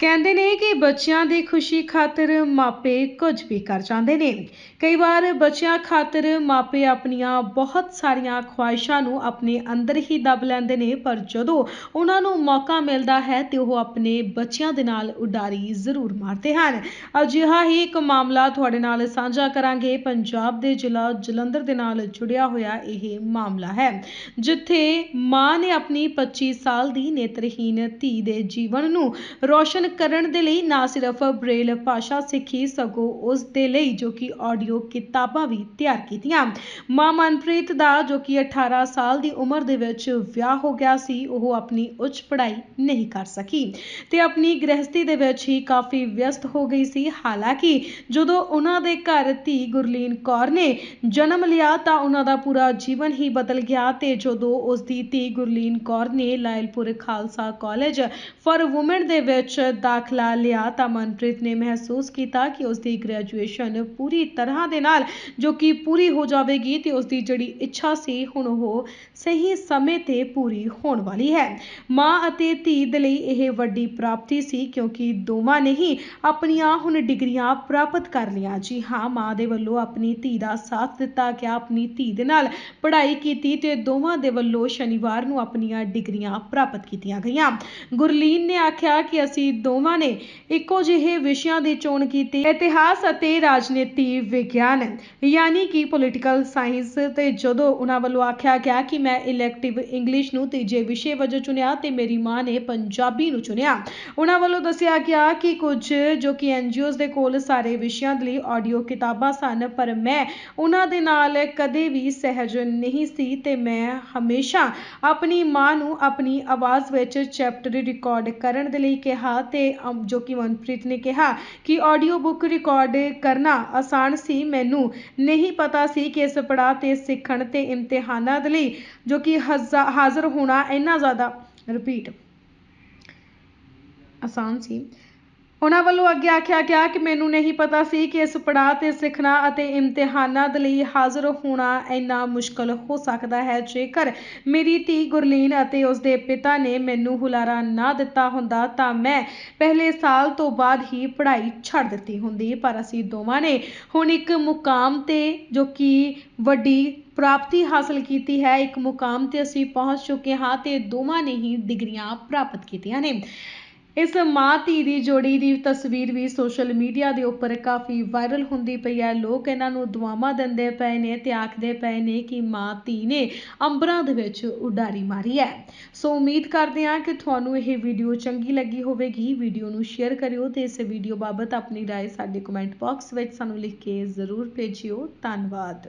ਕਹਿੰਦੇ ਨੇ ਕਿ ਬੱਚਿਆਂ ਦੀ ਖੁਸ਼ੀ ਖਾਤਰ ਮਾਪੇ ਕੁਝ ਵੀ ਕਰ ਜਾਂਦੇ ਨੇ। ਕਈ ਵਾਰ ਬੱਚਿਆਂ ਖਾਤਰ ਮਾਪੇ ਆਪਣੀਆਂ ਬਹੁਤ ਸਾਰੀਆਂ ਖੁਆਇਸ਼ਾਂ ਨੂੰ ਆਪਣੇ ਅੰਦਰ ਹੀ ਦਬ ਲੈਂਦੇ ਨੇ, ਪਰ ਜਦੋਂ ਉਹਨਾਂ ਨੂੰ ਮੌਕਾ ਮਿਲਦਾ ਹੈ ਤੇ ਉਹ ਆਪਣੇ ਬੱਚਿਆਂ ਦੇ ਨਾਲ ਉਡਾਰੀ ਜ਼ਰੂਰ ਮਾਰਦੇ ਹਨ। ਅਜਿਹਾ ਹੀ ਇੱਕ ਮਾਮਲਾ ਤੁਹਾਡੇ ਨਾਲ ਸਾਂਝਾ ਕਰਾਂਗੇ। ਪੰਜਾਬ ਦੇ ਜ਼ਿਲ੍ਹਾ ਜਲੰਧਰ ਦੇ ਨਾਲ ਜੁੜਿਆ ਹੋਇਆ ਇਹ ਮਾਮਲਾ ਹੈ, ਜਿੱਥੇ ਮਾਂ ਨੇ ਆਪਣੀ 25 ਸਾਲ ਦੀ ਨੇਤਰਹੀਨ ਧੀ ਦੇ ਜੀਵਨ ਨੂੰ ਰੋਸ਼ਨ ਕਰਨ ਦੇ ਲਈ ਨਾ ਸਿਰਫ ਬ੍ਰੇਲ ਭਾਸ਼ਾ ਸਿੱਖੀ ਸਗੋਂ ਉਸ ਦੇ ਲਈ ਜੋ ਕਿ ਆਡੀਓ ਕਿਤਾਬਾਂ ਵੀ ਤਿਆਰ ਕੀਤੀਆਂ। ਮਾਂ ਮਨਪ੍ਰੀਤ ਦਾ ਜੋ ਕਿ 18 ਸਾਲ ਦੀ ਉਮਰ ਦੇ ਵਿੱਚ ਵਿਆਹ ਹੋ ਗਿਆ ਸੀ, ਉਹ ਆਪਣੀ ਉੱਚ ਪੜ੍ਹਾਈ ਨਹੀਂ ਕਰ ਸਕੀ ਤੇ ਆਪਣੀ ਗ੍ਰਹਿਸਥੀ ਦੇ ਵਿੱਚ ਹੀ ਕਾਫੀ ਵਿਅਸਤ ਹੋ ਗਈ ਸੀ। ਹਾਲਾਂਕਿ ਜਦੋਂ ਉਹਨਾਂ ਦੇ ਘਰ ਧੀ ਗੁਰਲੀਨ ਕੌਰ ਨੇ ਜਨਮ ਲਿਆ ਤਾਂ ਉਹਨਾਂ ਦਾ ਪੂਰਾ ਜੀਵਨ ਹੀ ਬਦਲ ਗਿਆ ਤੇ ਜਦੋਂ ਉਸ ਦੀ ਧੀ ਗੁਰਲੀਨ ਕੌਰ ਨੇ Lyallpur Khalsa college for women ਦੇ ਵਿੱਚ ਦਾਖਲਾ ਲਿਆ ਤਾਂ ਮਨਪ੍ਰੀਤ ਨੇ ਮਹਿਸੂਸ ਕੀਤਾ ਕਿ ਉਸ ਦੀ ਗ੍ਰੈਜੂਏਸ਼ਨ ਪੂਰੀ ਤਰ੍ਹਾਂ ਦੇ ਨਾਲ ਜੋ ਕਿ ਪੂਰੀ ਹੋ ਜਾਵੇਗੀ ਤੇ ਉਸ ਦੀ ਜਿਹੜੀ ਇੱਛਾ ਸੀ ਹੁਣ ਉਹ ਸਹੀ ਸਮੇਂ ਤੇ ਪੂਰੀ ਹੋਣ ਵਾਲੀ ਹੈ। ਮਾਂ ਅਤੇ ਧੀ ਦੇ ਲਈ ਇਹ ਵੱਡੀ ਪ੍ਰਾਪਤੀ ਸੀ ਕਿਉਂਕਿ ਦੋਵਾਂ ਨੇ ਹੀ ਆਪਣੀਆਂ ਹੁਣ ਡਿਗਰੀਆਂ ਪ੍ਰਾਪਤ ਕਰ ਲਈਆਂ। ਜੀ ਹਾਂ, ਮਾਂ ਦੇ ਵੱਲੋਂ ਆਪਣੀ ਧੀ ਦਾ ਸਾਥ ਦਿੱਤਾ ਗਿਆ, ਆਪਣੀ ਧੀ ਦੇ ਨਾਲ ਪੜ੍ਹਾਈ ਕੀਤੀ ਤੇ ਦੋਵਾਂ ਦੇ ਵੱਲੋਂ ਸ਼ਨੀਵਾਰ ਨੂੰ ਆਪਣੀਆਂ ਡਿਗਰੀਆਂ ਪ੍ਰਾਪਤ ਕੀਤੀਆਂ ਗਈਆਂ। ਗੁਰਲੀਨ ਨੇ ਆਖਿਆ ਕਿ ਅਸੀਂ ਦੋਵਾਂ ਨੇ ਇੱਕੋ ਜਿਹੇ ਵਿਸ਼ਿਆਂ ਦੀ ਚੋਣ ਕੀਤੀ। ਇਤਿਹਾਸ ਅਤੇ ਰਾਜਨੀਤੀ ਵਿਗਿਆਨ, ਯਾਨੀ ਕਿ ਪੋਲੀਟੀਕਲ ਸਾਇੰਸ ਤੇ ਜਦੋਂ ਉਹਨਾਂ ਵੱਲੋਂ ਆਖਿਆ ਗਿਆ ਕਿ ਮੈਂ ਇਲੈਕਟਿਵ ਇੰਗਲਿਸ਼ ਨੂੰ ਤੀਜੇ ਵਿਸ਼ੇ ਵਜੋਂ ਚੁਣਿਆ ਤੇ ਮੇਰੀ ਮਾਂ ਨੇ ਪੰਜਾਬੀ ਨੂੰ ਚੁਣਿਆ, ਉਹਨਾਂ ਵੱਲੋਂ ਦੱਸਿਆ ਗਿਆ ਕਿ ਕੁਝ ਜੋ ਕਿ ਐਨਜੀਓਜ਼ ਦੇ ਕੋਲ ਸਾਰੇ ਵਿਸ਼ਿਆਂ ਦੇ ਲਈ ਆਡੀਓ ਕਿਤਾਬਾਂ ਸਨ, ਪਰ ਮੈਂ ਉਹਨਾਂ ਦੇ ਨਾਲ ਕਦੇ ਵੀ ਸਹਿਜ ਨਹੀਂ ਸੀ ਤੇ ਮੈਂ ਹਮੇਸ਼ਾ ਆਪਣੀ ਮਾਂ ਨੂੰ ਆਪਣੀ ਆਵਾਜ਼ ਵਿੱਚ ਚੈਪਟਰ ਰਿਕਾਰਡ ਕਰਨ ਦੇ ਲਈ ਕਿਹਾ ਤੇ ਅਮ, ਜੋ ਕਿ ਮਨਪ੍ਰੀਤ ਨੇ ਕਿਹਾ ਕਿ ਆਡੀਓ ਬੁੱਕ ਰਿਕਾਰਡ ਕਰਨਾ ਆਸਾਨ ਸੀ। ਮੈਨੂੰ ਨਹੀਂ ਪਤਾ ਸੀ ਕਿ ਇਸ ਪੜਾਅ ਤੇ ਸਿੱਖਣ ਤੇ ਇਮਤਿਹਾਨਾਂ ਦੇ ਲਈ ਜੋ ਕਿ ਹਜ਼ਾ- ਹਾਜ਼ਰ ਹੋਣਾ ਇੰਨਾ ਜ਼ਿਆਦਾ ਰਿਪੀਟ ਆਸਾਨ ਸੀ। ਉਹਨਾਂ ਵੱਲੋਂ ਅੱਗੇ ਆਖਿਆ ਗਿਆ ਕਿ ਮੈਨੂੰ ਨਹੀਂ ਪਤਾ ਸੀ ਕਿ ਇਸ ਪੜਾਅ ਤੇ ਸਿੱਖਣਾ ਅਤੇ ਇਮਤਿਹਾਨਾਂ ਦੇ ਲਈ ਹਾਜ਼ਰ ਹੋਣਾ ਇੰਨਾ ਮੁਸ਼ਕਲ ਹੋ ਸਕਦਾ ਹੈ। ਜੇਕਰ ਮੇਰੀ ਧੀ ਗੁਰਲੀਨ ਅਤੇ ਉਸ ਦੇ ਪਿਤਾ ਨੇ ਮੈਨੂੰ ਹੁਲਾਰਾ ਨਾ ਦਿੱਤਾ ਹੁੰਦਾ ਤਾਂ ਮੈਂ ਪਹਿਲੇ ਸਾਲ ਤੋਂ ਬਾਅਦ ਹੀ ਪੜ੍ਹਾਈ ਛੱਡ ਦਿੱਤੀ ਹੁੰਦੀ। ਪਰ ਅਸੀਂ ਦੋਵਾਂ ਨੇ ਹੁਣ ਇੱਕ ਮੁਕਾਮ ਤੇ, ਜੋ ਕਿ ਵੱਡੀ ਪ੍ਰਾਪਤੀ ਹਾਸਲ ਕੀਤੀ ਹੈ, ਇੱਕ ਮੁਕਾਮ ਤੇ ਅਸੀਂ ਪਹੁੰਚ ਚੁੱਕੇ ਹਾਂ ਤੇ ਦੋਵਾਂ ਨੇ ਹੀ ਡਿਗਰੀਆਂ ਪ੍ਰਾਪਤ ਕੀਤੀਆਂ ਨੇ। ਇਸ ਮਾਂ ਧੀ ਦੀ ਜੋੜੀ ਦੀ ਤਸਵੀਰ ਵੀ ਸੋਸ਼ਲ ਮੀਡੀਆ ਦੇ ਉੱਪਰ ਕਾਫੀ ਵਾਇਰਲ ਹੁੰਦੀ ਪਈ ਹੈ ਲੋਕ ਇਹਨਾਂ ਨੂੰ ਦੁਆਵਾਂ ਦਿੰਦੇ ਪਏ ਨੇ ਤੇ ਆਖਦੇ ਪਏ ਨੇ ਕਿ ਮਾਂ ਧੀ ਨੇ ਅੰਬਰਾਂ ਦੇ ਵਿੱਚ ਉਡਾਰੀ ਮਾਰੀ ਹੈ ਸੋ ਉਮੀਦ ਕਰਦੇ ਹਾਂ ਕਿ ਤੁਹਾਨੂੰ ਇਹ ਵੀਡੀਓ ਚੰਗੀ ਲੱਗੀ ਹੋਵੇਗੀ ਵੀਡੀਓ ਨੂੰ ਸ਼ੇਅਰ ਕਰਿਓ ਤੇ ਇਸ ਵੀਡੀਓ ਬਾਬਤ ਆਪਣੀ رائے ਸਾਡੇ ਕਮੈਂਟ ਬਾਕਸ ਵਿੱਚ ਸਾਨੂੰ ਲਿਖ ਕੇ ਜ਼ਰੂਰ ਭੇਜਿਓ ਧੰਨਵਾਦ